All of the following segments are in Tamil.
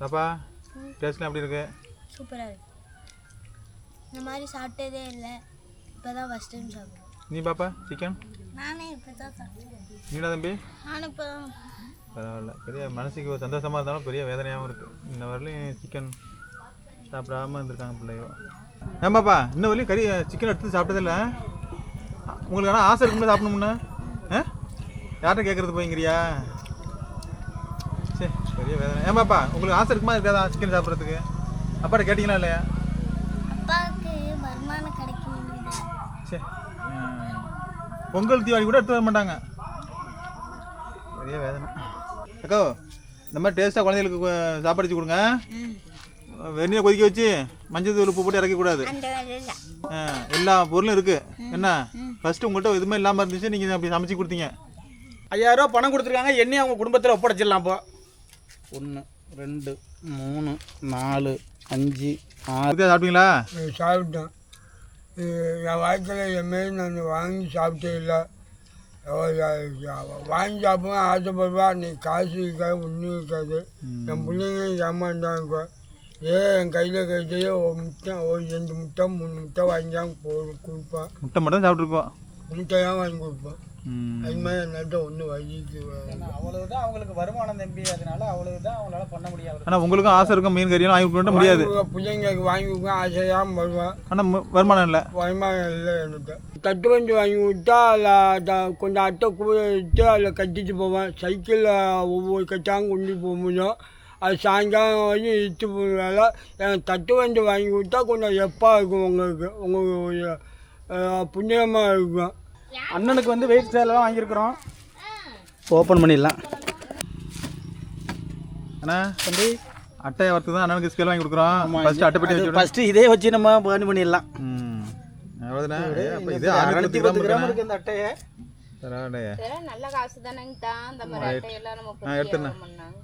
பாப்பா டேஸ்ட்லாம் எப்படி இருக்கு? சூப்பராக இருக்கு. இந்த மாதிரி சாப்பிட்டதே இல்லை. இப்போ தான் ஃபஸ்ட் டைம் சாப்பிட்றேன் நீ பாப்பா சிக்கன் நானே இப்போ தான் சாப்பிட்டேன். நீடா தம்பி? நானும் இப்போ தான் பரவாயில்ல. பெரிய மனசுக்கு ஒரு சந்தோஷமாக இருந்தாலும் பெரிய வேதனையாகவும் இருக்குது இன்ன வரலையும் சிக்கன் சாப்பிடாம இருந்திருக்காங்க பிள்ளையோ ஏன் பாப்பா இன்ன வரலையும் கறி சிக்கன் எடுத்து சாப்பிட்டதில்ல உங்களுக்கு ஆனால் ஆசை இருக்கும்போது சாப்பிடணும்னு? ஆ? யார்கிட்ட கேட்குறது போய்ங்கிறியா சரி பெரிய வேதனை. ஏன் பாப்பா உங்களுக்கு ஆசை இருக்குமா? இருக்காதா சிக்கன் சாப்பிட்றதுக்கு? அப்பாட்ட கேட்டிங்களா இல்லையா? அப்பாவுக்கு வருமானம் கிடைக்கணும் சரி பொங்கல் தீபாவளி கூட எடுத்து வர மாட்டாங்க. பெரிய வேதனை. அக்கா இந்த மாதிரி டேஸ்ட்டாக குழந்தைகளுக்கு சாப்பாடு வச்சு கொடுங்க. வெந்நீரை கொதிக்க வச்சு மஞ்சள் தூள் உப்பு போட்டு இறக்கக்கூடாது அந்த வேலையில் ஆ, எல்லா பொருளும் இருக்குது என்ன? ஃபஸ்ட்டு உங்கள்கிட்ட எதுவுமே இல்லாமல் இருந்துச்சு நீங்கள் அப்படி சமைச்சு கொடுத்தீங்க. ஐயாயிரம் ரூபா பணம் கொடுத்துருக்காங்க எண்ணெய் அவங்க குடும்பத்தில் ஒப்படைச்சிடலாம் இப்போ ஒன்று ரெண்டு மூணு நாலு அஞ்சு ஆறு. சாப்பிட்டீங்களா? சாப்பிட்டேன். என் வாழ்க்கையில் எம்மாரி நான் வாங்கி சாப்பிட்டே இல்லை. வாங்கி சாப்பிடுவேன் ஆசைப்படுவா நீ காசு இருக்காது ஒன்றும் இருக்காது. என் பிள்ளைங்க ஏமாந்தாங்க. ஏன் என் கையில் கிடைச்சதே ஒரு முட்டை ஒரு ரெண்டு முட்டை மூணு முட்டை வாங்கி போ கொடுப்பேன். முட்டை மட்டும் சாப்பிட்ருக்கோம் முட்டை தான் வாங்கி கொடுப்பேன். ம். அது மாதிரி என்கிட்ட ஒன்றும் வழிக்கு அவ்வளவுதான் அவங்களுக்கு வருமானம் தம்பி. அதனால அவ்வளவுதான் அவங்களால பண்ண முடியாது. ஆனால் உங்களுக்கும் ஆசை இருக்கும் மீன் கறியெல்லாம் வாங்கி கொடுக்க முடியாது. பிள்ளைங்களுக்கு வாங்கி கொடுக்க ஆசையாக வருவேன். ஆனால் வருமானம் இல்லை. வருமானம் இல்லை எனக்கு தட்டு வண்டி வாங்கி விட்டா அதில் கொஞ்சம் அட்டை கூட வச்சு அதில் கட்டிட்டு போவேன். சைக்கிளில் ஒவ்வொரு கட்டாங்க கொண்டு போக முடியும். அது சாயங்காலம் வரையும் இழுத்து போகிறதால எனக்கு தட்டு வண்டி வாங்கி விட்டா கொஞ்சம் எப்பா இருக்கும் உங்களுக்கு. உங்களுக்கு புண்ணியமாக இருக்கும். அண்ணனுக்கு வந்து வெயிட் ஸ்டைலாம் வாங்கியிருக்கிறோம். ஓப்பன் பண்ணிடலாம். அண்ணா தம்பி அட்டையை வரத்துக்கு தான் அண்ணனுக்கு ஸ்கேல் வாங்கி கொடுக்குறோம். ஃபஸ்ட்டு அட்டை பெட்டி வச்சு ஃபஸ்ட்டு இதே வச்சு நம்ம பண்ணி பண்ணிடலாம். ம். அவ்வளோதானே அப்போ இது அறுநூத்தி பத்து கிராம் இருக்கு இந்த அட்டையை. பரவாயில்லையே நல்ல காசு தானங்க தான் இந்த மாதிரி அட்டையெல்லாம் நம்ம பண்ணாங்க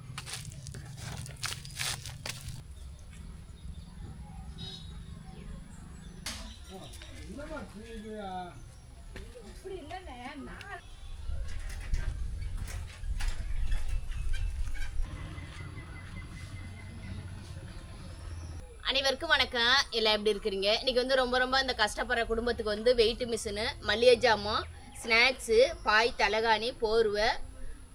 அனைவருக்கும் வணக்கம். எல்லாம் எப்படி இருக்கிறீங்க? இன்னைக்கு வந்து ரொம்ப ரொம்ப இந்த கஷ்டப்படுற குடும்பத்துக்கு வந்து வெயிட் மிஷினு மளிகை ஜாமான் ஸ்நாக்ஸு பாய் தலகாணி போர்வை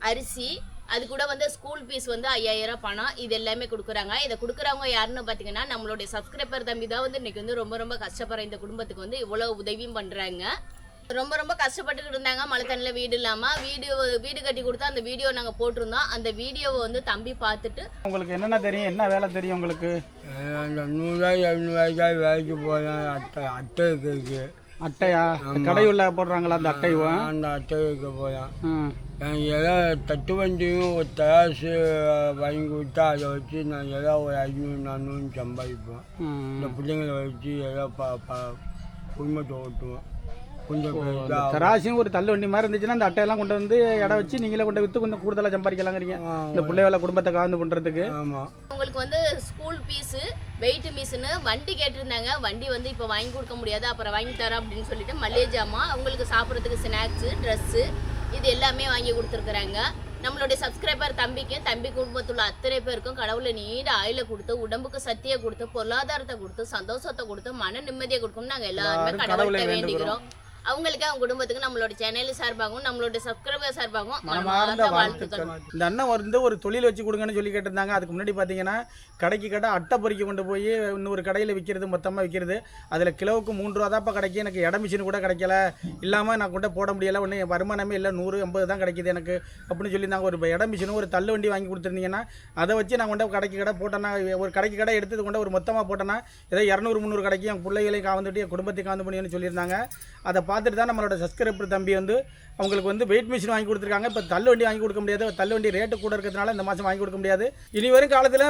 அரிசி அது கூட வந்து ஸ்கூல் ஃபீஸ் வந்து ஐயாயிரம் பணம். இது எல்லாமே கொடுக்குறாங்க. இதை கொடுக்குறவங்க யாருன்னு பார்த்தீங்கன்னா நம்மளுடைய சப்ஸ்கிரைபர் தம்பி தான் வந்து இன்னைக்கு வந்து ரொம்ப ரொம்ப கஷ்டப்படுற இந்த குடும்பத்துக்கு வந்து இவ்வளோ உதவியும் பண்ணுறாங்க ரொம்ப ரொம்ப கஷ்டப்பட்டுக்கிட்டு இருந்தாங்க. மழை தண்ணியில் வீடு இல்லாமல் வீடு வீடு கட்டி கொடுத்தா அந்த வீடியோ நாங்கள் போட்டிருந்தோம். அந்த வீடியோவை வந்து தம்பி பார்த்துட்டு உங்களுக்கு என்னென்ன தெரியும்? என்ன வேலை தெரியும் உங்களுக்கு? அந்த நூறுரூவாய் இரநூறுவாய்க்காக வேலைக்கு போகிறேன் அட்டை அட்டை இருக்கு அட்டையா? கடையுள்ள போடுறாங்களா அந்த அட்டையும் அந்த அட்டை இருக்க போகிறேன் எனக்கு ஏதாவது தட்டு வண்டியும் ஒரு தராசு வாங்கி கொடுத்தா அதை வச்சு நான் ஏதாவது ஒரு ஐநூறு நானூறு சம்பாதிப்பேன் இந்த பிள்ளைங்களை வச்சு ஏதோ ப ப குடும்பத்தை ஓட்டுவேன் கொஞ்சம் தராசியும் ஒரு தள்ளு வண்டி மாதிரி இருந்துச்சுன்னா அந்த அட்டையெல்லாம் கொண்டு வந்து இடம் வச்சு நீங்களே கொண்டு விற்று கொஞ்சம் கூடுதலாக சம்பாதிக்கலாங்கிறீங்க. இந்த பிள்ளைகளை குடும்பத்தை காந்து பண்ணுறதுக்கு ஆமாம் உங்களுக்கு வந்து ஸ்கூல் ஃபீஸு வெயிட் மிஷினு வண்டி கேட்டிருந்தாங்க. வண்டி வந்து இப்போ வாங்கி கொடுக்க முடியாது அப்புறம் வாங்கி தரோம் அப்படின்னு சொல்லிட்டு மல்லிகை ஜாமான் அவங்களுக்கு சாப்பிட்றதுக்கு ஸ்நாக்ஸு ட்ரெஸ்ஸு இது எல்லாமே வாங்கி கொடுத்துருக்குறாங்க. நம்மளுடைய சப்ஸ்கிரைபர் தம்பிக்கும் தம்பி குடும்பத்துள்ள அத்தனை பேருக்கும் கடவுளை நீண்ட ஆயில கொடுத்து உடம்புக்கு சக்தியை கொடுத்து பொருளாதாரத்தை கொடுத்து சந்தோஷத்தை கொடுத்து மன நிம்மதியை கொடுக்கும் நாங்கள் எல்லாருமே கடவுள்கிட்ட வேண்டிக்கிறோம். அவங்களுக்கு அவங்க குடும்பத்துக்கு நம்மளோட சேனல் சார்பாகவும் நம்மளோட சப்ஸ்கிரைபர் சார்பாகவும் மனமார்ந்த வாழ்த்துக்கள். இந்த அண்ணன் வந்து ஒரு தொழில் வச்சு கொடுங்கன்னு சொல்லி கேட்டிருந்தாங்க. அதுக்கு முன்னாடி பார்த்தீங்கன்னா கடைக்கு கடை அட்டை பொறுக்கி கொண்டு போய் இன்னொரு கடையில் விற்கிறது மொத்தமாக விற்கிறது அதில் கிலோவுக்கு மூன்று ரூபா தான்ப்பா கிடைக்கும் எனக்கு இட மிஷின் கூட கிடைக்கல. இல்லாமல் நான் கொண்டு போட முடியல. ஒன்று வருமானமே இல்லை. நூறு ஐம்பது தான் கிடைக்குது எனக்கு அப்படின்னு சொல்லியிருந்தாங்க. ஒரு இட மிஷினும் ஒரு தள்ளு வண்டி வாங்கி கொடுத்துருந்தீங்கன்னா அதை வச்சு நான் கொண்டு கடைக்கு கடை போட்டேன்னா ஒரு கடைக்கு கடை எடுத்தது கொண்டு ஒரு மொத்தமாக போட்டேன்னா ஏதோ இரநூறு முந்நூறு கடைக்கு என் பிள்ளைகளையும் காந்துட்டு என் குடும்பத்தை காந்து பண்ணின்னு சொல்லியிருந்தாங்க. அதை பார்த்துட்டு தான் நம்மளோட சப்ஸ்கிரைபர் தம்பி வந்து அவங்களுக்கு வந்து வெயிட் மிஷின் வாங்கி கொடுத்துருக்காங்க. இப்போ தள்ளுவண்டி வாங்கி கொடுக்க முடியாது. தள்ளு வண்டி ரேட்டு கூட இருக்கிறதுனால இந்த மாதம் வாங்கி கொடுக்க முடியாது. இனி வரும் காலத்தில்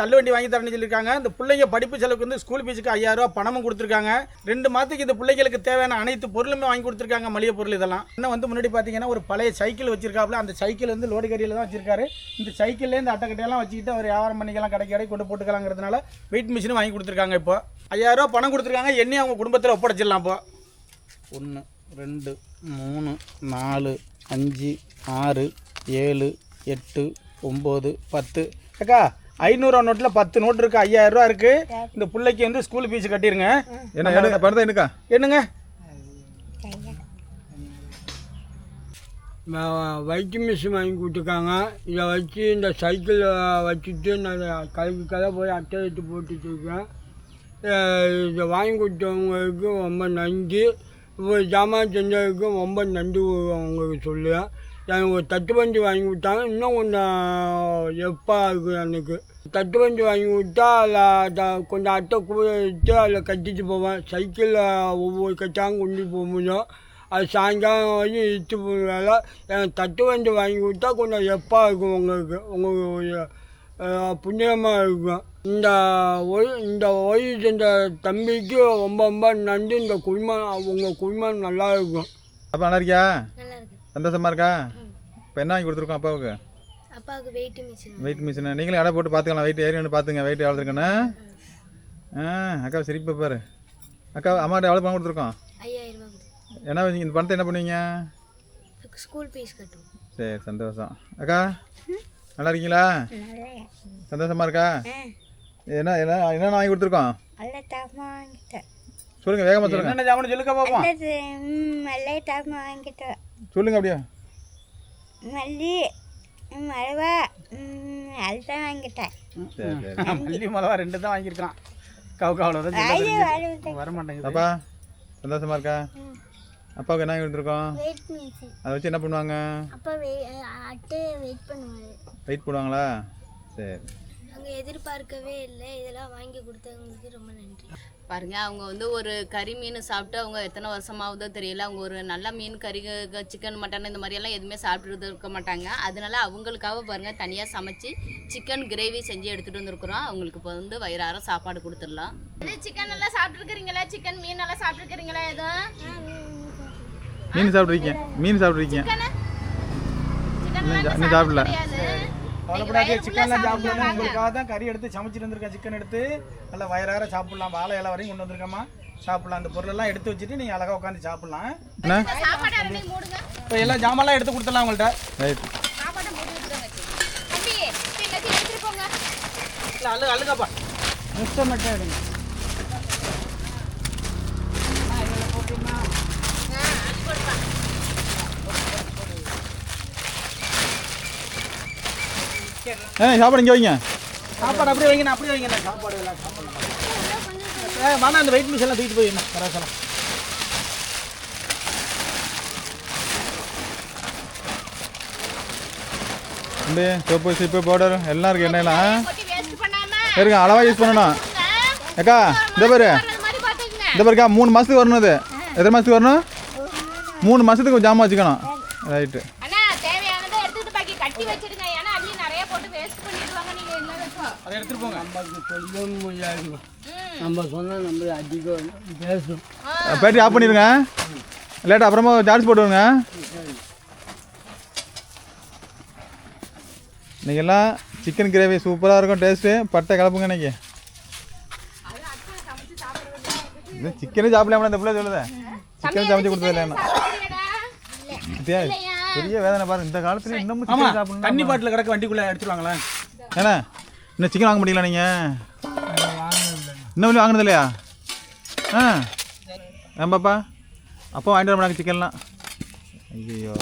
தள்ளுவண்டி வாங்கி தரேன்னு சொல்லியிருக்காங்க. இந்த பிள்ளைங்க படிப்பு செலவுக்கு வந்து ஸ்கூல் ஃபீஸுக்கு ஐயாயிரரூவா பணமும் கொடுத்துருக்காங்க. ரெண்டு மாதத்துக்கு இந்த பிள்ளைகளுக்கு தேவையான அனைத்து பொருளுமே வாங்கி கொடுத்துருக்காங்க. மளிகை பொருள் இதெல்லாம். இன்னும் வந்து முன்னாடி பார்த்தீங்கன்னா ஒரு பழைய சைக்கிள் வச்சிருக்காப்புல. அந்த சைக்கிள் வந்து லோடு கரியில் தான் வச்சிருக்காரு. இந்த சைக்கிள்லேயே இந்த அட்டைக்கட்டையெல்லாம் வச்சுக்கிட்டு அவர் வியாபாரம் பண்ணிக்கலாம் கடைக்கு கடை கொண்டு போட்டுக்கலாங்கிறதுனால வெயிட் மிஷினும் வாங்கி கொடுத்துருக்காங்க இப்போ. ஐயாயிரரூவா பணம் கொடுத்துருக்காங்க. எண்ணி அவங்க குடும்பத்தில் ஒப்படைச்சிடலாம் இப்போ. ஒன்று ரெண்டு மூணு நாலு அஞ்சு ஆறு ஏழு எட்டு ஒம்பது பத்து. அக்கா ஐநூறுவா நோட்டில் பத்து நோட்டு இருக்குது ஐயாயிரம் ரூபா இருக்குது இந்த பிள்ளைக்கு வந்து ஸ்கூல் ஃபீஸ் கட்டிருங்க என்ன பணத்தை எடுக்கா என்னங்க? வைக்கு மிஷின் வாங்கி கொடுத்துருக்காங்க. இதை வச்சு இந்த சைக்கிளை வச்சுட்டு நான் கலக்கு கதை போய் அட்டை எடுத்து போட்டுட்டு இருக்கேன். அஹ் இதை வாங்கி கொடுத்தவங்களுக்கு ரொம்ப நன்றி. இப்போ ஜாமான் செஞ்சதுக்கும் ரொம்ப நன்றி அவங்களுக்கு சொல்லுவேன். எனக்கு ஒரு தட்டுப்பஞ்சு வாங்கி கொடுத்தாங்க. இன்னும் கொஞ்சம் எப்பா இருக்கும் எனக்கு. தட்டுப்பஞ்சு வாங்கி கொடுத்தா அதில் கொஞ்சம் அட்டை கூட வச்சு அதில் கட்டிட்டு போவேன். சைக்கிளில் ஒவ்வொரு கட்டாங்க கொண்டு போக முடியும். அது சாயங்காலம் வரைக்கும் இழுத்து போகிறதால எனக்கு தட்டு வண்டி வாங்கி கொடுத்தா கொஞ்சம் எப்பா இருக்கும் உங்களுக்கு உங்களுக்கு புண்ணியமாக இருக்கும். இந்த ஒய் இந்த ஒய் செஞ்ச தம்பிக்கு ரொம்ப ரொம்ப நன்றி. இந்த குடும்பம் உங்கள் குடும்பம் நல்லா இருக்கும். அப்பா நல்லா இருக்கியா? நல்லா இருக்கு சந்தோஷமா இருக்கா? இப்போ என்ன வாங்கி கொடுத்துருக்கோம் அப்பாவுக்கு? அப்பாவுக்கு வெயிட் மிஷின் வெயிட் மிஷின் நீங்களே எடை போட்டு பார்த்துக்கலாம். வெயிட் ஏறி பார்த்துங்க. வெயிட் எவ்வளோ இருக்குன்னு? ஆ அக்கா சிரிப்பை பாரு. அக்கா அம்மாட்ட எவ்வளோ பணம் கொடுத்துருக்கோம்? என்ன? இந்த பணத்தை என்ன பண்ணுவீங்க ஸ்கூல் ஃபீஸ் கட்டுவோம். சரி சந்தோஷம். அக்கா? நல்லா இருக்கீங்களா சந்தோஷமா இருக்கா? என்ன என்ன என்ன வாங்கி கொடுத்துருக்கோம்? சொல்லுங்க வேகமாக சொல்லுங்க. என்னென்ன ஜாமான் சொல்லுக்க பார்ப்போம் நல்லது ம், நல்ல தாமா வாங்கிட்டேன். சொல்லுங்க அப்படியே. மல்லி ம், அல்வா ம், அதுதான் வாங்கிட்டேன். மல்லி மிளகா ரெண்டு தான் வாங்கியிருக்கான். கவு கவலை வர மாட்டேங்குது. அப்பா சந்தோஷமா இருக்கா? அப்பாவுக்கு என்ன கொடுத்துருக்கோம் அதை வச்சு என்ன பண்ணுவாங்க? அப்பா வெயிட் பண்ணுவார். வெயிட் போடுவாங்களா? சரி. நாங்கள் எதிர்பார்க்கவே இல்லை. இதெல்லாம் வாங்கி கொடுத்தவங்களுக்கு ரொம்ப நன்றி. பாருங்க அவங்க வந்து ஒரு கறி மீன் சாப்பிட்டு அவங்க எத்தனை வருஷமாவதோ தெரியல. அவங்க ஒரு நல்ல மீன் கறி சிக்கன் மட்டன் இந்த மாதிரி எல்லாம் எதுவுமே சாப்பிட்டு இருக்க மாட்டாங்க. அதனால அவங்களுக்காக பாருங்க தனியாக சமைச்சு சிக்கன் கிரேவி செஞ்சு எடுத்துட்டு வந்திருக்கிறோம். அவங்களுக்கு இப்போ வந்து வயிறார சாப்பாடு கொடுத்துடலாம். சிக்கன் எல்லாம் சாப்பிட்டுருக்கிறீங்களா? சிக்கன் மீன் எல்லாம் சாப்பிட்டுருக்கிறீங்களா? எதுவும் மீன் சாப்பிட்ருக்கீங்க மீன் சாப்பிட்ருக்கீங்க சிக்கன்? இன்னும் சாப்பிடல. கவலைப்படாதே சிக்கன்லாம் சாப்பிடலாம் உங்களுக்காக தான் கறி எடுத்து சமைச்சிட்டு வந்திருக்கேன் சிக்கன் எடுத்து நல்லா வயிறார சாப்பிடலாம். வாழை இலை வரையும் கொண்டு வந்திருக்கேம்மா. சாப்பிடலாம். அந்த பொருளெல்லாம் எடுத்து வச்சுட்டு நீங்கள் அழகாக உட்காந்து சாப்பிடலாம். இப்போ எல்லாம் ஜாமான்லாம் எடுத்து கொடுத்துடலாம் உங்கள்கிட்ட ரைட் அழுகாப்பா. மிஸ்டர் மட்டும் எடுங்க. ஏ சாப்பாடு இங்கே வைங்க. சாப்பாடு அப்படியே வைங்க அப்படியே வைங்க சாப்பாடு எல்லாம் ஏ வேணா அந்த வெயிட் மிஷினில் தூக்கிட்டு போய் என்ன பரவாயில்ல இந்த சோப்பு சீப்பு பவுடர் எல்லாம் இருக்கு எண்ணெயெல்லாம் கொட்டி வேஸ்ட் பண்ணாம. இருங்க அளவாக யூஸ் பண்ணணும். அக்கா இந்த பாரு. இந்த பாருக்கா மூணு மாதத்துக்கு வரணும் இது. எத்தனை மாதத்துக்கு வரணும்? மூணு மாதத்துக்கு ஜாமான் வச்சுக்கணும். ரைட்டு அண்ணா தேவையானதை எடுத்துக்கிட்டு பாக்கி கட்டி வச்சிடுங்க ஏன்னா அள்ளி நிறைய போட்டு வேஸ்ட் பண்ணிடுவாங்க நீங்க என்ன வச்சோம் அதை எடுத்துட்டு போங்க. நமக்கு சொல்ல முடியாது நம்ம சொன்னால் நம்ம அதிகம் பேசும். பேட்டரி ஆஃப் பண்ணிடுங்க. லேட்டாக அப்புறமா சார்ஜ் போட்டுருங்க. இன்னைக்கெல்லாம் சிக்கன் கிரேவி சூப்பராக இருக்கும் டேஸ்ட்டு பட்டை கலப்புங்க இன்னைக்கு. இது சிக்கனே சாப்பிடலாமா இந்த பிள்ளை சொல்லுதே. சிக்கன் சமைச்சு கொடுத்தது பெரிய வேதனை பாருங்க இந்த காலத்துல இன்னமும் சாப்பிடணும் தண்ணி பாட்டில் கிடக்க வண்டிக்குள்ளே எடுத்துருவாங்களேன் ஏண்ணா இன்னும் சிக்கன் வாங்க முடியல நீங்கள் இன்னும் வரையும் வாங்கினது இல்லையா? ஆ. ஏம்பாப்பா அப்போ வாங்கிட்டு வர சிக்கன்லாம். ஐயோ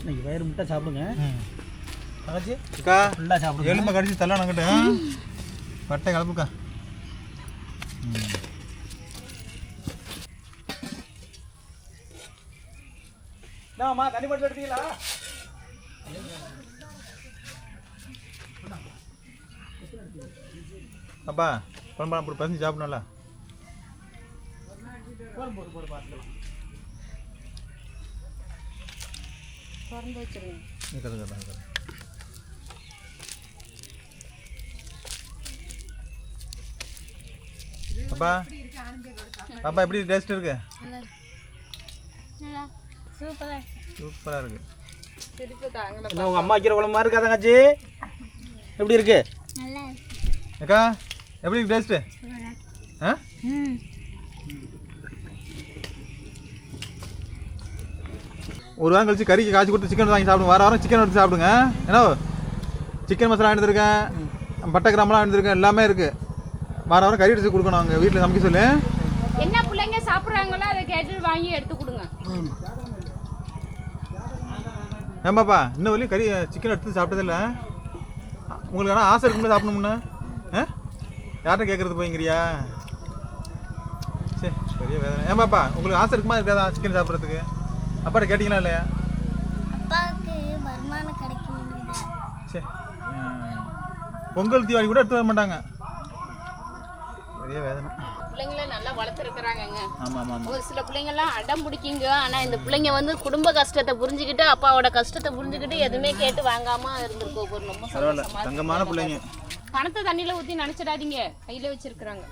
இன்னைக்கு வயிறு முட்டை சாப்பிடுங்க. அக்கா சாப்பிடுங்க. எலும்பை கடிச்சு தள்ளணும் அங்கிட்டு பட்டை கலப்புக்கா. என்னம்மா தண்ணி பாட்டில் எடுத்தீங்களா? அப்பா குழம்பு அப்படி பசங்க சாப்பிடணும்ல? இருக்கட்டும். அப்பா பாப்பா எப்படி டேஸ்ட் இருக்கு? சூப்பராக சூப்பராக இருக்கு உங்கள் அம்மா வைக்கிற குழம்பு மாதிரி இருக்கா தங்கச்சி எப்படி இருக்கு? நல்லா அக்கா எப்படி டேஸ்ட்டு ஆ? ஒரு வாரம் கழிச்சு கறிக்கு காய்ச்சி கொடுத்து சிக்கன் வாங்கி சாப்பிடுங்க. வார வாரம் சிக்கன் எடுத்து சாப்பிடுங்க. ஏன்னா சிக்கன் மசாலா எடுத்துருக்கேன் பட்டை கிராமெலாம் எடுத்துருக்கேன் எல்லாமே இருக்குது வார வாரம் கறி எடுத்து கொடுக்கணும் அங்கே. வீட்டில் சமைக்க சொல்லு. என்ன பிள்ளைங்க சாப்பிட்றாங்களோ அதை கேட்டு வாங்கி எடுத்து கொடுங்க. ஏம்பாப்பா இன்ன வரையும் கறி சிக்கன் எடுத்து சாப்பிட்டதில்ல. உங்களுக்கு ஆனால் ஆசை இருக்கும்ல சாப்பிடணும்னு? யார்கிட்ட கேட்குறது போய்ங்கிறியா? சரி பெரிய வேதனை. ஏம்பாப்பா உங்களுக்கு ஆசை இருக்குமா? இருக்காதா சிக்கன் சாப்பிட்றதுக்கு? அப்பாட்ட கேட்டிங்களா இல்லையா? அப்பாவுக்கு வருமானம் கிடைக்கணும் சரி பொங்கல் தீபாவளி கூட எடுத்து வர மாட்டாங்க. பெரிய வேதனை. பிள்ளைங்கள நல்லா வளர்த்துருக்குறாங்கங்க. ஆமாம் ஆமாம் ஆமாம் ஒரு சில பிள்ளைங்கெல்லாம் அடம் பிடிக்குங்க. ஆனால் இந்த பிள்ளைங்க வந்து குடும்ப கஷ்டத்தை புரிஞ்சுக்கிட்டு அப்பாவோட கஷ்டத்தை புரிஞ்சுக்கிட்டு எதுவுமே கேட்டு வாங்காம இருந்திருக்கோம். ஒரு ரொம்ப பரவாயில்ல. சந்தோஷமா தங்கமான பிள்ளைங்க. பணத்தை தண்ணியில ஊற்றி நினச்சிடாதீங்க. கையில் வச்சிருக்கிறாங்க.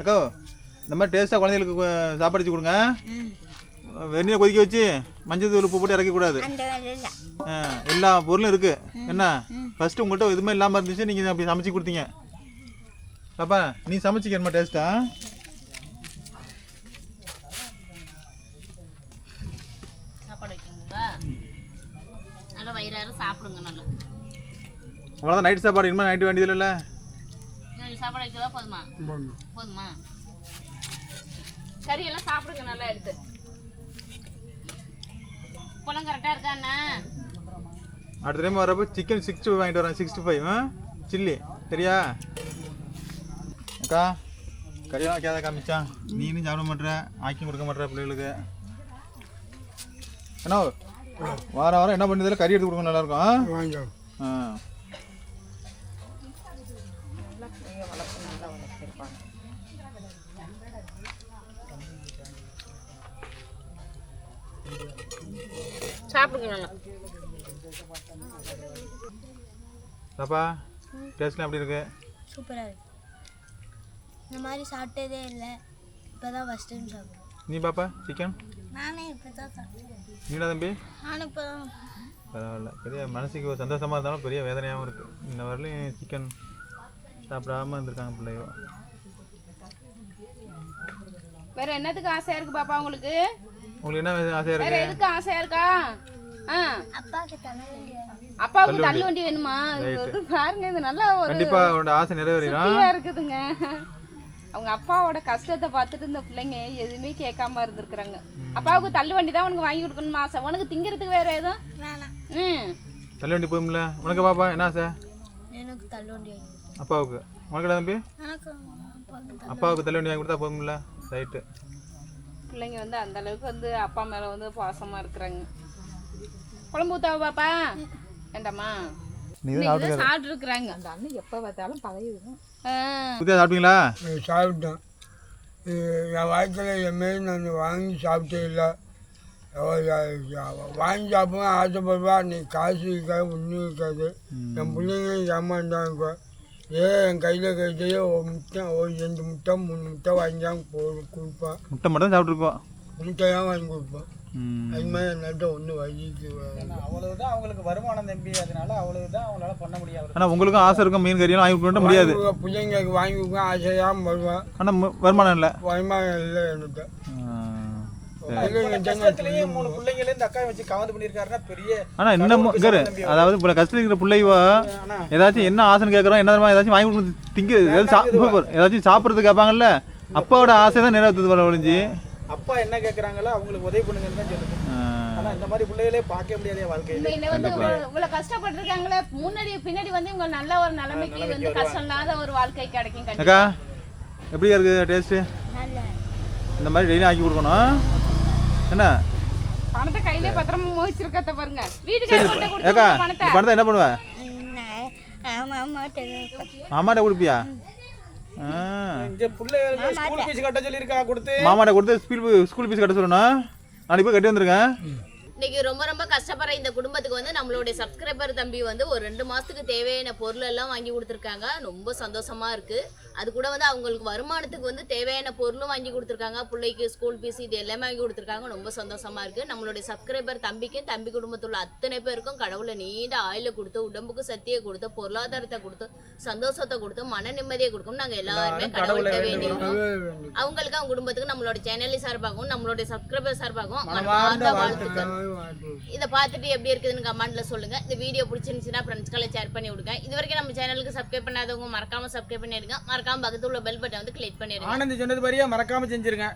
அக்கா இந்த மாதிரி டேஸ்ட்டாக குழந்தைகளுக்கு சாப்பாடு வச்சு கொடுங்க. வெந்நீரை கொதிக்க வச்சு மஞ்சள் தூள் உப்பு போட்டு இறக்கக்கூடாது எல்லா பொருளும் இருக்கு. என்ன? ஃபர்ஸ்ட் உங்கள்கிட்ட எதுவுமே இல்லாமல் இருந்துச்சு நீங்கள் அப்படி சமைச்சு கொடுத்தீங்க. பாப்பா நீ சமைச்சிக்கிறமா டேஸ்ட்டா அவ்வளோதான் நைட் சாப்பாடு இனிமேல் நைட்டு வேண்டியது இல்லை இன்னொரு சாப்பாடு வைக்கிறதா போதுமா? போதுமா. கறி எல்லாம் சாப்பிடுங்க நல்லா எடுத்து. குளம் கரெக்டாக இருக்கா அண்ணா? அடுத்த டைம் வரப்போ சிக்கன் சிக்ஸ்டி வாங்கிட்டு வரேன் சிக்ஸ்டி ஃபைவ் சில்லி சரியா? அக்கா கறியெல்லாம் வைக்காத காமிச்சான் நீனும் சாப்பிட மாட்டேற ஆக்கி கொடுக்க மாட்டேற பிள்ளைகளுக்கு. என்ன வாரம் வாரம் என்ன பண்ணுறதுல கறி எடுத்து கொடுக்க நல்லா இருக்கும் வாங்க ஆ சாப்பிடுங்க நல்லா. பாப்பா டேஸ்ட்லாம் எப்படி இருக்கு? சூப்பராக இருக்கு. இந்த மாதிரி சாப்பிட்டதே இல்லை. இப்போ தான் ஃபஸ்ட் டைம் சாப்பிட்றேன். நீ பாப்பா சிக்கன் நானே இப்போ தான் சாப்பிட்டேன். நீடா தம்பி? நானும் இப்போ பரவாயில்ல. பெரிய மனசுக்கு ஒரு சந்தோஷமாக இருந்தாலும் பெரிய வேதனையாகவும் இருக்குது இன்ன வரலையும் சிக்கன் சாப்பிடாம இருந்திருக்காங்க பிள்ளையோ. வேற என்னத்துக்கு ஆசையா இருக்கு பாப்பா உங்களுக்கு? உங்களுக்கு என்ன ஆசையாக வேற இருக்கு? எதுக்கு ஆசையா இருக்கா? ஆ. அப்பாவுக்கு தள்ளு வண்டி வேணுமா? பாருங்க இது நல்லா ஒரு கண்டிப்பாக உன்னோட ஆசை நிறைவேறிடும். இருக்குதுங்க. அவங்க அப்பாவோட கஷ்டத்தை பார்த்துட்டு இந்த பிள்ளைங்க எதுவுமே கேட்காம இருந்திருக்கிறாங்க. அப்பாவுக்கு தள்ளு வண்டி தான் உனக்கு வாங்கி கொடுக்கணுமா ஆசை? உனக்கு திங்கிறதுக்கு வேற எதுவும்? ம். தள்ளி வண்டி போகும்ல. உனக்கு பாப்பா என்ன ஆசை? எனக்கு தள்ளுவண்டி வாங்கி அப்பாவுக்கு. உனக்கு தம்பி? எனக்கு அப்பாவுக்கு வண்டி வாங்கி கொடுத்தா போகும்ல ரைட்டு பிள்ளைங்க வந்து அந்த அளவுக்கு வந்து அப்பா மேல வந்து பாசமா இருக்கிறாங்க. குழம்பு ஊத்தாவ பாப்பா? வேண்டாமா? சாப்பிட்டு இருக்கிறாங்க அந்த அண்ணன் எப்போ பார்த்தாலும் பழைய புத்தியா சாப்பிட்டீங்களா? நான் சாப்பிட்டேன். என் வாழ்க்கையில் எம்மாரி நான் வாங்கி சாப்பிட்டே இல்லை. வாங்கி சாப்பிட ஆசைப்படுவா நீ காசு இருக்காது ஒன்றும் இருக்காது. என் பிள்ளைங்க ஏமாந்தாங்க. ஏன் என் கையில் கையிலேயே ஒரு முட்டை ஒரு ரெண்டு முட்டை மூணு முட்டை வாங்கி போ கொடுப்பேன் முட்டை மட்டும் சாப்பிட்ருக்கோம் முட்டையாக வாங்கி கொடுப்பேன் ம். அது மாதிரி என்கிட்ட ஒன்றும் வழிக்கு அவ்வளவுதான் அவங்களுக்கு வருமானம் தம்பி. அதனால அவ்வளவுதான் அவங்களால பண்ண முடியாது. ஆனால் உங்களுக்கும் ஆசை இருக்கும் மீன் கறியெல்லாம் வாங்கி கொடுக்க முடியாது. பிள்ளைங்களுக்கு வாங்கி கொடுக்க ஆசையாக வருவேன். ஆனால் வருமானம் இல்லை? வருமானம் இல்லை என்கிட்ட. ஆ, பிள்ளைங்க கஷ்டத்திலேயே மூணு பிள்ளைங்களே இந்த அக்கா வச்சு கவர்ந்து பண்ணியிருக்காருன்னா பெரிய ஆனால் இன்னமும் இரு அதாவது இப்போ கஷ்டத்தில் இருக்கிற பிள்ளைவோ ஏதாச்சும் என்ன ஆசைன்னு கேட்குறோம் என்ன ஏதாச்சும் வாங்கி கொடுத்து திங்க ஏதாச்சும் சாப்பிட ஏதாச்சும் சாப்பிட்றதுக்கு கேட்பாங்கல்ல அப்பாவோட ஆசை தான் நிறைவேற்றுது வர ஒழிஞ்சு அப்பா என்ன கேட்குறாங்களோ அவங்களுக்கு உதவி பண்ணுங்கன்னு தான் சொல்லுது. ஆனா இந்த மாதிரி பிள்ளைகளே பார்க்க முடியாதே வாழ்க்கையில. வந்து இவ்வளவு- இவ்வளவு கஷ்டப்பட்டிருக்காங்களே முன்னாடி பின்னாடி வந்து இவங்க நல்ல ஒரு நிலைமைக்கு வந்து கஷ்டம் இல்லாத ஒரு வாழ்க்கை கிடைக்கும் கண்டிப்பா. இருக்குது டேஸ்ட்டு நல்ல. இந்த மாதிரி டெய்லி ஆக்கி கொடுக்கணும். என்ன? பணத்தை கையிலே பத்திரமா மோதிச்சிருக்கத்த பாருங்க. வீட்டுக்கு ஏக்கா பணத்தை? பணத்தை என்ன பண்ணுவ? மாமாட்ட கொடுப்பியா? ஆ. இங்க பிள்ளைகளுக்கு ஸ்கூல் ஃபீஸ் கட்ட சொல்லியிருக்கா கொடுத்து? மாமாட்ட கொடுத்து ஸ்கூல் ஸ்கூல் ஃபீஸ் கட்ட சொல்லணும். நாளைக்கு போய் கட்டி வந்திருக்கேன் இன்னைக்கு ரொம்ப ரொம்ப கஷ்டப்படுற இந்த குடும்பத்துக்கு வந்து நம்மளுடைய சப்ஸ்கிரைபர் தம்பி வந்து ஒரு ரெண்டு மாசத்துக்கு தேவையான பொருள் எல்லாம் வாங்கி கொடுத்துருக்காங்க. ரொம்ப சந்தோஷமா இருக்கு. அது கூட வந்து அவங்களுக்கு வருமானத்துக்கு வந்து தேவையான பொருளும் வாங்கி கொடுத்துருக்காங்க. பிள்ளைக்கு ஸ்கூல் ஃபீஸ் இது எல்லாமே வாங்கி கொடுத்துருக்காங்க. ரொம்ப சந்தோஷமா இருக்கு. நம்மளுடைய சப்ஸ்கிரைபர் தம்பிக்கும் தம்பி குடும்பத்தில் அத்தனை பேருக்கும் கடவுளை நீண்ட ஆயுள கொடுத்து உடம்புக்கு சக்தியை கொடுத்து பொருளாதாரத்தை கொடுத்து சந்தோஷத்தை கொடுத்து மன நிம்மதியை கொடுக்கும். நாங்க எல்லாருமே கடவுள்கிட்ட வேண்டிக்கிறோம். அவங்களுக்கு அவங்க குடும்பத்துக்கு நம்மளோட சேனல் சார்பாகவும் நம்மளுடைய சப்ஸ்கிரைபர் சார்பாகவும் வாழ்த்துக்கள். இதை பார்த்துட்டு எப்படி இருக்குதுன்னு கமெண்ட்ல சொல்லுங்க. இந்த வீடியோ பிடிச்சிருந்துச்சுன்னா ஃப்ரெண்ட்ஸ்க்கெல்லாம் ஷேர் பண்ணி விடுங்க. இது வரைக்கும் நம்ம சேனலுக்கு சப்ஸ்கிரைப் பண்ணாதவங்க மறக்காம சப்ஸ்கிரைப் பண்ணிடுங்க. மறக்காம பக்கத்துல உள்ள பெல் பட்டன் வந்து கிளிக் பண்ணிடுங்க. ஆனந்த் சொன்னது மாதிரியே மறக்காமல் செஞ்சுருங்க.